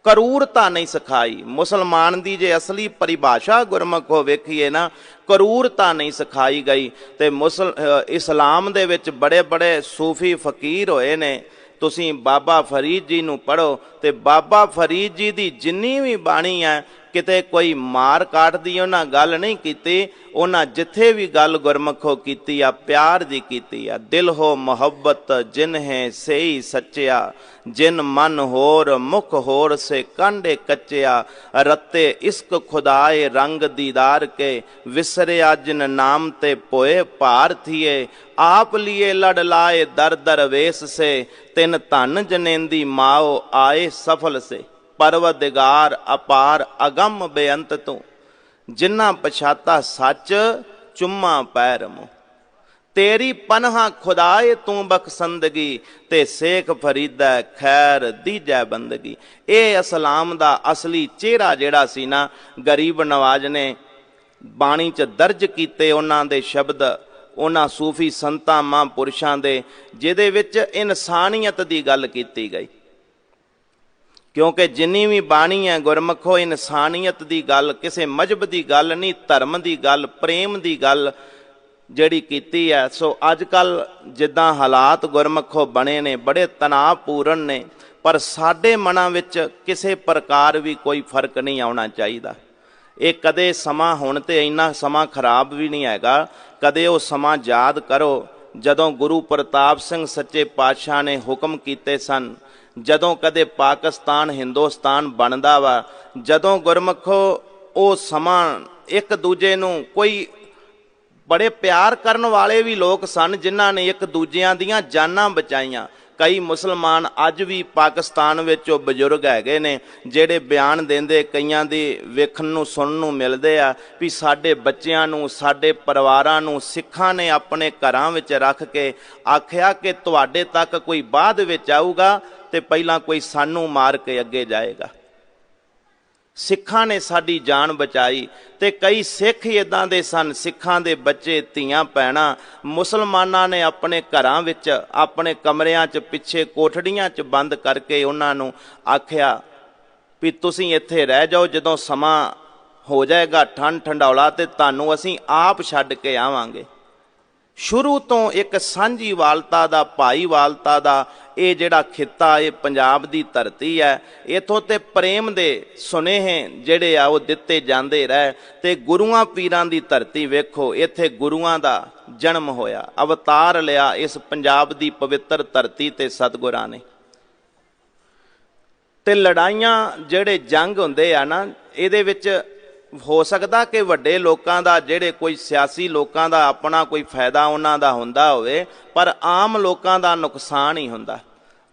Speaker 1: ਕਰੂਰਤਾ ਨਹੀਂ ਸਿਖਾਈ। ਮੁਸਲਮਾਨ ਦੀ ਜੇ ਅਸਲੀ ਪਰਿਭਾਸ਼ਾ ਗੁਰਮਖੋ ਵੇਖੀਏ ਨਾ ਕਰੂਰਤਾ ਨਹੀਂ ਸਿਖਾਈ ਗਈ ਤੇ ਮੁਸਲ ਇਸਲਾਮ ਦੇ ਵਿੱਚ ਬੜੇ ਬੜੇ ਸੂਫੀ ਫਕੀਰ ਹੋਏ ਨੇ। ਤੁਸੀਂ ਬਾਬਾ ਫਰੀਦ ਜੀ ਨੂੰ ਪੜੋ ਤੇ ਬਾਬਾ ਫਰੀਦ ਜੀ ਦੀ ਜਿੰਨੀ ਵੀ ਬਾਣੀ ਹੈ ਕਿਤੇ ਕੋਈ ਮਾਰ ਕਾਟ ਦੀ ਉਹਨਾਂ ਗੱਲ ਨਹੀਂ ਕੀਤੀ, ਉਹਨਾਂ ਜਿੱਥੇ ਵੀ ਗੱਲ ਗੁਰਮਖੋ ਕੀਤੀ, ਆ ਪਿਆਰ ਦੀ ਕੀਤੀ, ਆ ਦਿਲ ਹੋ ਮੁਹੱਬਤ, ਜਿਨ ਹੈ ਸਹੀ ਸੱਚਿਆ, ਜਿਨ ਮਨ ਹੋਰ ਮੁਖ ਹੋਰ ਸੇ ਕਾਂਡੇ ਕੱਚਿਆ, ਰੱਤੇ ਇਸ਼ਕ ਖੁਦਾਏ ਰੰਗ ਦੀਦਾਰ ਕੇ, ਵਿਸਰਿਆ ਜਿਨ ਨਾਮ ਤੇ ਪੋਏ ਭਾਰਥੀਏ ਆਪ ਲਿਏ ਲੜ ਲਾਏ ਦਰ ਦਰ ਵੇਸ ਸੇ, ਤਿਨ ਧਨ ਜਨੇਂਦੀ ਮਾਓ ਆਏ ਸਫਲ ਸੇ। ਪਰਵਦਗਾਰ ਅਪਾਰ ਅਗੰਮ ਬੇਅੰਤ ਤੋਂ ਜਿੰਨਾ ਪਛਾਤਾ ਸੱਚ ਚੁੰਮਾ ਪੈਰ ਮੂੰ। ਤੇਰੀ ਪਨਹਾ ਖੁਦਾਏ ਤੂੰ ਬਖਸ਼ੰਦਗੀ ਤੇ ਸੇਖ ਫਰੀਦਾ ਖੈਰ ਦੀਜੈ ਬੰਦਗੀ। ਇਹ ਇਸਲਾਮ ਦਾ ਅਸਲੀ ਚਿਹਰਾ ਜਿਹੜਾ ਸੀ ਨਾ, ਗਰੀਬ ਨਵਾਜ ਨੇ ਬਾਣੀ 'ਚ ਦਰਜ ਕੀਤੇ ਉਹਨਾਂ ਦੇ ਸ਼ਬਦ, ਉਹਨਾਂ ਸੂਫੀ ਸੰਤਾਂ ਮਹਾਂਪੁਰਸ਼ਾਂ ਦੇ, ਜਿਹਦੇ ਵਿੱਚ ਇਨਸਾਨੀਅਤ ਦੀ ਗੱਲ ਕੀਤੀ ਗਈ। ਕਿਉਂਕਿ ਜਿੰਨੀ ਵੀ ਬਾਣੀ ਹੈ ਗੁਰਮਖੋ ਇਨਸਾਨੀਅਤ ਦੀ ਗੱਲ, ਕਿਸੇ ਮਜਬ ਦੀ ਗੱਲ ਨਹੀਂ, ਧਰਮ ਦੀ ਗੱਲ, ਪ੍ਰੇਮ ਦੀ ਗੱਲ ਜਿਹੜੀ ਕੀਤੀ ਹੈ। ਸੋ ਅੱਜ ਕੱਲ ਜਿੱਦਾਂ ਹਾਲਾਤ ਗੁਰਮਖੋ ਬਣੇ ਨੇ, ਬੜੇ ਤਣਾਅਪੂਰਨ ਨੇ, ਪਰ ਸਾਡੇ ਮਨਾਂ ਵਿੱਚ ਕਿਸੇ ਪ੍ਰਕਾਰ ਵੀ ਕੋਈ ਫ਼ਰਕ ਨਹੀਂ ਆਉਣਾ ਚਾਹੀਦਾ। ਇਹ ਕਦੇ ਸਮਾਂ ਹੁਣ ਤੇ ਇੰਨਾ ਸਮਾਂ ਖਰਾਬ ਵੀ ਨਹੀਂ ਹੈਗਾ, ਕਦੇ ਉਹ ਸਮਾਂ ਯਾਦ ਕਰੋ, ਜਦੋਂ ਗੁਰੂ ਪ੍ਰਤਾਪ ਸਿੰਘ ਸੱਚੇ ਪਾਤਸ਼ਾਹ ਨੇ ਹੁਕਮ ਕੀਤੇ ਸਨ ਜਦੋਂ ਕਦੇ ਪਾਕਿਸਤਾਨ, ਹਿੰਦੁਸਤਾਨ ਬਣਦਾ ਵਾ, ਜਦੋਂ ਗੁਰਮਖੋ ਉਹ ਸਮਾਂ ਇੱਕ ਦੂਜੇ ਨੂੰ ਕੋਈ ਬੜੇ ਪਿਆਰ ਕਰਨ ਵਾਲੇ ਵੀ ਲੋਕ ਸਨ, ਜਿਨ੍ਹਾਂ ਨੇ ਇੱਕ ਦੂਜਿਆਂ ਦੀਆਂ ਜਾਨਾਂ ਬਚਾਈਆਂ। ਕਈ ਮੁਸਲਮਾਨ ਅੱਜ ਵੀ ਪਾਕਿਸਤਾਨ ਵਿੱਚ ਉਹ ਬਜ਼ੁਰਗ ਹੈਗੇ ਨੇ, ਜਿਹੜੇ ਬਿਆਨ ਦਿੰਦੇ, ਕਈਆਂ ਦੀ ਵੇਖਣ ਨੂੰ, ਸੁਣਨ ਨੂੰ ਮਿਲਦੇ ਆ ਵੀ ਸਾਡੇ ਬੱਚਿਆਂ ਨੂੰ, ਸਾਡੇ ਪਰਿਵਾਰਾਂ ਨੂੰ, ਸਿੱਖਾਂ ਨੇ ਆਪਣੇ ਘਰਾਂ ਵਿੱਚ ਰੱਖ ਕੇ ਆਖਿਆ ਕਿ ਤੁਹਾਡੇ ਤੱਕ ਕੋਈ ਬਾਅਦ ਵਿੱਚ ਆਊਗਾ ਤੇ ਪਹਿਲਾਂ ਕੋਈ ਸਾਨੂੰ ਮਾਰ ਕੇ ਅੱਗੇ ਜਾਏਗਾ। ਸਿੱਖਾਂ ਨੇ ਸਾਡੀ ਜਾਨ ਬਚਾਈ ਤੇ ਕਈ ਸਿੱਖ ਇਦਾਂ ਦੇ ਸਨ, ਸਿੱਖਾਂ ਦੇ ਬੱਚੇ, ਧੀਆਂ ਪੈਣਾ ਮੁਸਲਮਾਨਾਂ ਨੇ ਆਪਣੇ ਘਰਾਂ ਵਿੱਚ, ਆਪਣੇ ਕਮਰਿਆਂ 'ਚ, ਪਿੱਛੇ ਕੋਠੜੀਆਂ 'ਚ ਬੰਦ ਕਰਕੇ ਉਹਨਾਂ ਨੂੰ ਆਖਿਆ ਵੀ ਤੁਸੀਂ ਇੱਥੇ ਰਹਿ ਜਾਓ, ਜਦੋਂ ਸਮਾਂ ਹੋ ਜਾਏਗਾ ਠੰਡ ਠੰਡੌਲਾ ਤੇ ਤੁਹਾਨੂੰ ਅਸੀਂ ਆਪ ਛੱਡ ਕੇ ਆਵਾਂਗੇ। ਸ਼ੁਰੂ ਤੋਂ ਇੱਕ ਸਾਂਝੀ ਵਾਲਤਾ ਦਾ, ਭਾਈ ਵਾਲਤਾ ਦਾ ਇਹ ਜਿਹੜਾ ਖਿੱਤਾ, ਇਹ ਪੰਜਾਬ ਦੀ ਧਰਤੀ ਹੈ, ਇਥੋਂ ਤੇ ਪ੍ਰੇਮ ਦੇ ਸੁਨੇਹੇ ਜਿਹੜੇ ਆ ਉਹ ਦਿੱਤੇ ਜਾਂਦੇ ਰਹਿ ਤੇ ਗੁਰੂਆਂ ਪੀਰਾਂ ਦੀ ਧਰਤੀ ਵੇਖੋ, ਇੱਥੇ ਗੁਰੂਆਂ ਦਾ ਜਨਮ ਹੋਇਆ, ਅਵਤਾਰ ਲਿਆ ਇਸ ਪੰਜਾਬ ਦੀ ਪਵਿੱਤਰ ਧਰਤੀ ਤੇ ਸਤਿਗੁਰਾਂ ਨੇ। ਤੇ ਲੜਾਈਆਂ ਜਿਹੜੇ ਜੰਗ ਹੁੰਦੇ ਆ ਨਾ, ਇਹਦੇ ਵਿੱਚ ਹੋ ਸਕਦਾ ਕਿ ਵੱਡੇ ਲੋਕਾਂ ਦਾ, ਜਿਹੜੇ ਕੋਈ ਸਿਆਸੀ ਲੋਕਾਂ ਦਾ ਆਪਣਾ ਕੋਈ ਫਾਇਦਾ ਉਹਨਾਂ ਦਾ ਹੁੰਦਾ ਹੋਵੇ, ਪਰ ਆਮ ਲੋਕਾਂ ਦਾ ਨੁਕਸਾਨ ਹੀ ਹੁੰਦਾ।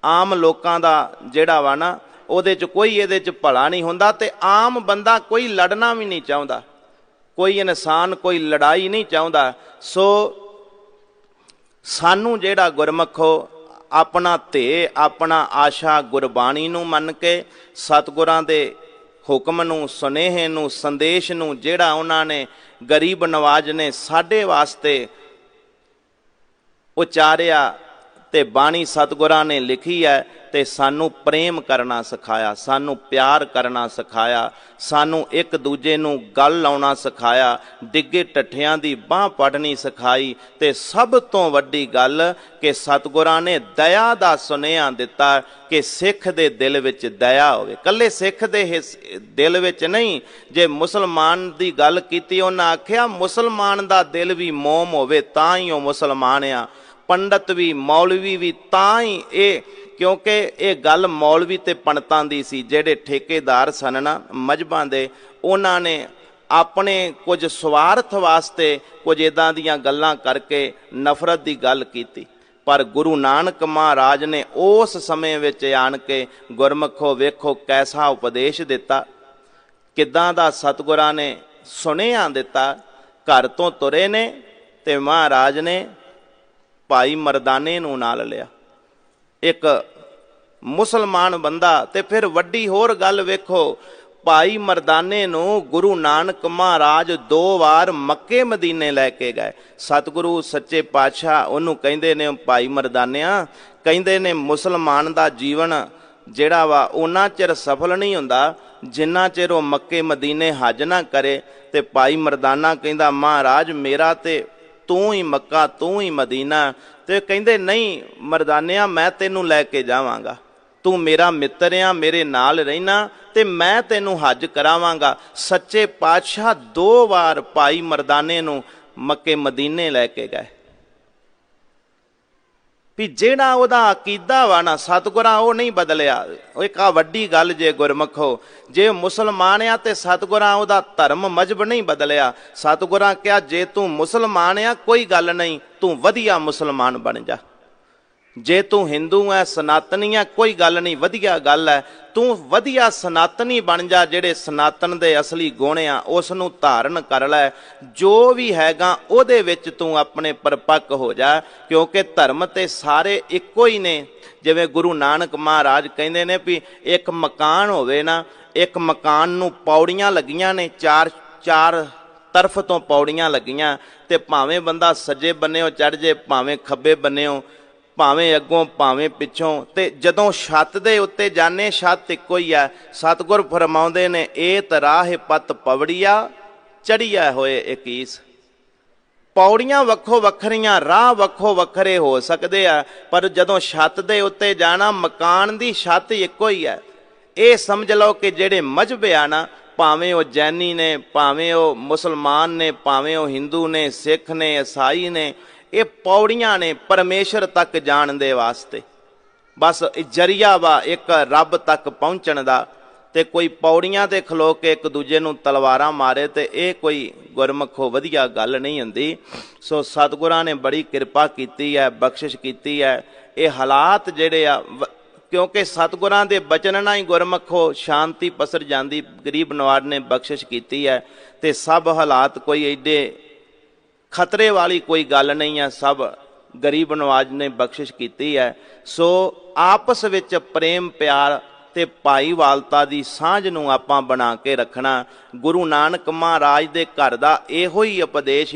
Speaker 1: ਆਮ ਲੋਕਾਂ ਦਾ ਜਿਹੜਾ ਵਾ ਨਾ, ਉਹਦੇ 'ਚ ਕੋਈ ਇਹਦੇ 'ਚ ਭਲਾ ਨਹੀਂ ਹੁੰਦਾ ਤੇ ਆਮ ਬੰਦਾ ਕੋਈ ਲੜਨਾ ਵੀ ਨਹੀਂ ਚਾਹੁੰਦਾ। ਕੋਈ ਇਨਸਾਨ, ਕੋਈ ਲੜਾਈ ਨਹੀਂ ਚਾਹੁੰਦਾ। ਸੋ ਸਾਨੂੰ ਜਿਹੜਾ ਗੁਰਮਖੋ ਆਪਣਾ ਧੇ ਆਪਣਾ ਆਸ਼ਾ ਗੁਰਬਾਣੀ ਨੂੰ ਮੰਨ ਕੇ ਸਤਿਗੁਰਾਂ ਦੇ ਹੁਕਮ ਨੂੰ, ਸੁਨੇਹੇ ਨੂੰ, ਸੰਦੇਸ਼ ਨੂੰ, ਜਿਹੜਾ ਉਹਨਾਂ ਨੇ ਗਰੀਬ ਨਵਾਜ ਨੇ ਸਾਡੇ ਵਾਸਤੇ ਉਚਾਰਿਆ ਤੇ ਬਾਣੀ ਸਤਿਗੁਰਾਂ ਨੇ ਲਿਖੀ ਹੈ ਤੇ ਸਾਨੂੰ ਪ੍ਰੇਮ ਕਰਨਾ ਸਿਖਾਇਆ, ਸਾਨੂੰ ਪਿਆਰ ਕਰਨਾ ਸਿਖਾਇਆ, ਸਾਨੂੰ ਇੱਕ ਦੂਜੇ ਨੂੰ ਗੱਲ ਲਾਉਣਾ ਸਿਖਾਇਆ, ਡਿੱਗੇ ਟੱਠਿਆਂ ਦੀ ਬਾਹ ਪੜਨੀ ਸਿਖਾਈ ਤੇ ਸਭ ਤੋਂ ਵੱਡੀ ਗੱਲ ਕਿ ਸਤਿਗੁਰਾਂ ਨੇ ਦਇਆ ਦਾ ਸੁਨੇਹਾ ਦਿੱਤਾ ਕਿ ਸਿੱਖ ਦੇ ਦਿਲ ਵਿੱਚ ਦਇਆ ਹੋਵੇ। ਕੱਲੇ ਸਿੱਖ ਦੇ ਦਿਲ ਵਿੱਚ ਨਹੀਂ, ਜੇ ਮੁਸਲਮਾਨ ਦੀ ਗੱਲ ਕੀਤੀ, ਉਹਨਾਂ ਆਖਿਆ, ਮੁਸਲਮਾਨ ਦਾ ਦਿਲ ਵੀ ਮੋਮ ਹੋਵੇ, ਤਾਂ ਹੀ ਉਹ ਮੁਸਲਮਾਨ ਆ। ਪੰਡਤ ਵੀ, ਮੌਲਵੀ ਵੀ ਤਾਂ ਹੀ ਇਹ, ਕਿਉਂਕਿ ਇਹ ਗੱਲ ਮੌਲਵੀ ਤੇ ਪੰਡਤਾਂ ਦੀ ਸੀ, ਜਿਹੜੇ ਠੇਕੇਦਾਰ ਸਨ ਨਾ, ਮਜਬਾਂ ਦੇ, ਉਹਨਾਂ ਨੇ ਆਪਣੇ ਕੁਝ ਸਵਾਰਥ ਵਾਸਤੇ ਕੁਝ ਇਦਾਂ ਦੀਆਂ ਗੱਲਾਂ ਕਰਕੇ ਨਫ਼ਰਤ ਦੀ ਗੱਲ ਕੀਤੀ। ਪਰ ਗੁਰੂ ਨਾਨਕ ਮਹਾਰਾਜ ਨੇ ਉਸ ਸਮੇਂ ਵਿੱਚ ਆਣ ਕੇ ਗੁਰਮਖੋ, ਵੇਖੋ ਕੈਸਾ ਉਪਦੇਸ਼ ਦਿੱਤਾ। ਕਿੱਦਾਂ ਦਾ ਸਤਗੁਰਾਂ ਨੇ ਸੁਨੇਹਾ ਦਿੱਤਾ, ਘਰ ਤੋਂ ਤੁਰੇ ਨੇ ਤੇ ਮਹਾਰਾਜ ਨੇ ਭਾਈ ਮਰਦਾਨੇ ਨੂੰ ਨਾਲ ਲਿਆ। ਇੱਕ ਮੁਸਲਮਾਨ ਬੰਦਾ ਤੇ ਫਿਰ ਵੱਡੀ ਹੋਰ ਗੱਲ ਵੇਖੋ। ਭਾਈ ਮਰਦਾਨੇ ਨੂੰ ਗੁਰੂ ਨਾਨਕ ਮਹਾਰਾਜ ਦੋ ਵਾਰ ਮੱਕੇ ਮਦੀਨੇ ਲੈ ਕੇ ਗਏ। ਸਤਿਗੁਰੂ ਸੱਚੇ ਪਾਤਸ਼ਾਹ ਉਹਨੂੰ ਕਹਿੰਦੇ ਨੇ, ਭਾਈ ਮਰਦਾਨਿਆਂ, ਕਹਿੰਦੇ ਨੇ ਮੁਸਲਮਾਨ ਦਾ ਜੀਵਨ ਜਿਹੜਾ ਵਾ ਉਹਨਾਂ ਚਿਰ ਸਫਲ ਨਹੀਂ ਹੁੰਦਾ। ਜਿੰਨਾ ਚਿਰ ਉਹ ਮੱਕੇ ਮਦੀਨੇ ਹਜ ਨਾ ਕਰੇ ਤੇ ਭਾਈ ਮਰਦਾਨਾ ਕਹਿੰਦਾ, ਮਹਾਰਾਜ, ਮੇਰਾ ਤੇ ਤੂੰ ਹੀ ਮੱਕਾ, ਤੂੰ ਹੀ ਮਦੀਨਾ। ਤੇ ਕਹਿੰਦੇ, ਨਹੀਂ, ਮਰਦਾਨਿਆਂ, ਮੈਂ ਤੈਨੂੰ ਲੈ ਕੇ ਜਾਵਾਂਗਾ। ਤੂੰ ਮੇਰਾ ਮਿੱਤਰ ਆ, ਮੇਰੇ ਨਾਲ ਰਹਿਣਾ ਤੇ ਮੈਂ ਤੈਨੂੰ ਹੱਜ ਕਰਾਵਾਂਗਾ। ਸੱਚੇ ਪਾਤਸ਼ਾਹ ਦੋ ਵਾਰ ਭਾਈ ਮਰਦਾਨੇ ਨੂੰ ਮੱਕੇ ਮਦੀਨੇ ਲੈ ਕੇ ਗਏ। ਵੀ ਜਿਹੜਾ ਉਹਦਾ ਅਕੀਦਾ ਵਾ ਨਾ, ਸਤਿਗੁਰਾਂ ਉਹ ਨਹੀਂ ਬਦਲਿਆ। ਉਹ ਇੱਕ ਆ ਵੱਡੀ ਗੱਲ ਜੇ ਗੁਰਮਖੋ, ਜੇ ਮੁਸਲਮਾਨ ਆ ਤੇ ਸਤਿਗੁਰਾਂ ਉਹਦਾ ਧਰਮ ਮਜਬ ਨਹੀਂ ਬਦਲਿਆ। ਸਤਿਗੁਰਾਂ ਕਿਹਾ, ਜੇ ਤੂੰ ਮੁਸਲਮਾਨ ਆ, ਕੋਈ ਗੱਲ ਨਹੀਂ, ਤੂੰ ਵਧੀਆ ਮੁਸਲਮਾਨ ਬਣ ਜਾ। ਜੇ ਤੂੰ ਹਿੰਦੂ ਐ, ਸਨਾਤਨੀ ਐ, ਕੋਈ ਗੱਲ ਨਹੀਂ, ਵਧੀਆ ਗੱਲ ਐ। ਤੂੰ ਵਧੀਆ ਸਨਾਤਨੀ ਬਣ ਜਾ ਜਿਹੜੇ ਸਨਾਤਨ ਦੇ ਅਸਲੀ ਗੁਣ ਆ ਉਸ ਨੂੰ ਧਾਰਨ ਕਰ ਲੈ। ਜੋ ਵੀ ਹੈਗਾ, ਉਹਦੇ ਵਿੱਚ ਤੂੰ ਆਪਣੇ ਪਰਪੱਕ ਹੋ ਜਾ, ਕਿਉਂਕਿ ਧਰਮ ਤੇ ਸਾਰੇ ਇੱਕੋ ਹੀ ਨੇ। ਜਿਵੇਂ ਗੁਰੂ ਨਾਨਕ ਮਹਾਰਾਜ ਕਹਿੰਦੇ ਨੇ ਵੀ ਇੱਕ ਮਕਾਨ ਹੋਵੇ ਨਾ, ਇੱਕ ਮਕਾਨ ਨੂੰ ਪੌੜੀਆਂ ਲੱਗੀਆਂ ਨੇ, ਚਾਰ ਚਾਰ ਤਰਫ ਤੋਂ ਪੌੜੀਆਂ ਲੱਗੀਆਂ ਤੇ ਭਾਵੇਂ ਬੰਦਾ ਸੱਜੇ ਬੰਨਿਓ ਚੜ ਜੇ ਭਾਵੇਂ ਖੱਬੇ ਬੰਨਿਓ ਭਾਵੇਂ ਅੱਗੋਂ, ਭਾਵੇਂ ਪਿੱਛੋਂ, ਤੇ ਜਦੋਂ ਛੱਤ ਦੇ ਉੱਤੇ ਜਾਣੇ ਛੱਤ ਇੱਕੋ ਹੀ ਆ। ਸਤਿਗੁਰ ਫਰਮਾਉਂਦੇ ਨੇ, ਏ ਤਰਾਹ ਪਤ ਪਵੜੀਆ ਚੜੀਆ ਹੋਏ ਇਕੀਸ ਪੌੜੀਆਂ ਵੱਖੋ ਵੱਖਰੀਆਂ, ਰਾਹ ਵੱਖੋ ਵੱਖਰੇ ਹੋ ਸਕਦੇ ਆ, ਪਰ ਜਦੋਂ ਛੱਤ ਦੇ ਉੱਤੇ ਜਾਣਾ, ਮਕਾਨ ਦੀ ਛੱਤ ਇੱਕੋ ਹੀ ਹੈ ਇਹ ਸਮਝ ਲਓ ਕਿ ਜਿਹੜੇ ਮਜਬ ਆ ਨਾ, ਭਾਵੇਂ ਉਹ ਜੈਨੀ ਨੇ, ਭਾਵੇਂ ਉਹ ਮੁਸਲਮਾਨ ਨੇ, ਭਾਵੇਂ ਉਹ ਹਿੰਦੂ ਨੇ, ਸਿੱਖ ਨੇ, ਈਸਾਈ ਨੇ ਇਹ ਪੌੜੀਆਂ ਨੇ ਪਰਮੇਸ਼ਰ ਤੱਕ ਜਾਣ ਦੇ ਵਾਸਤੇ। ਬਸ ਇਹ ਜਰੀਆ ਵਾ ਇੱਕ ਰੱਬ ਤੱਕ ਪਹੁੰਚਣ ਦਾ ਤੇ ਕੋਈ ਪੌੜੀਆਂ ਤੇ ਖਲੋ ਕੇ ਇੱਕ ਦੂਜੇ ਨੂੰ ਤਲਵਾਰਾਂ ਮਾਰੇ ਤੇ ਇਹ ਕੋਈ ਗੁਰਮਖੋ ਵਧੀਆ ਗੱਲ ਨਹੀਂ ਹੁੰਦੀ। ਸੋ ਸਤਿਗੁਰਾਂ ਨੇ ਬੜੀ ਕਿਰਪਾ ਕੀਤੀ ਹੈ, ਬਖਸ਼ਿਸ਼ ਕੀਤੀ ਹੈ। ਇਹ ਹਾਲਾਤ ਜਿਹੜੇ ਆ, ਵ- ਕਿਉਂਕਿ ਸਤਿਗੁਰਾਂ ਦੇ ਬਚਨ ਨਾਲ ਹੀ ਗੁਰਮਖੋ ਸ਼ਾਂਤੀ ਪਸਰ ਜਾਂਦੀ, ਗਰੀਬ ਨਵਾਜ ਨੇ ਬਖਸ਼ਿਸ਼ ਕੀਤੀ ਹੈ ਤੇ ਸਭ ਹਾਲਾਤ ਕੋਈ ਐਡੇ ਖਤਰੇ ਵਾਲੀ ਕੋਈ ਗੱਲ ਨਹੀਂ ਹੈ ਸਭ ਗਰੀਬ ਨਵਾਜ ਨੇ ਬਖਸ਼ਿਸ਼ ਕੀਤੀ ਹੈ। ਸੋ ਆਪਸ ਵਿੱਚ ਪ੍ਰੇਮ, ਪਿਆਰ ਤੇ ਭਾਈਵਾਲਤਾ ਦੀ ਸਾਂਝ ਨੂੰ ਆਪਾਂ ਬਣਾ ਕੇ ਰੱਖਣਾ, ਗੁਰੂ ਨਾਨਕ ਮਹਾਰਾਜ ਦੇ ਘਰ ਦਾ ਇਹੋ ਹੀ ਉਪਦੇਸ਼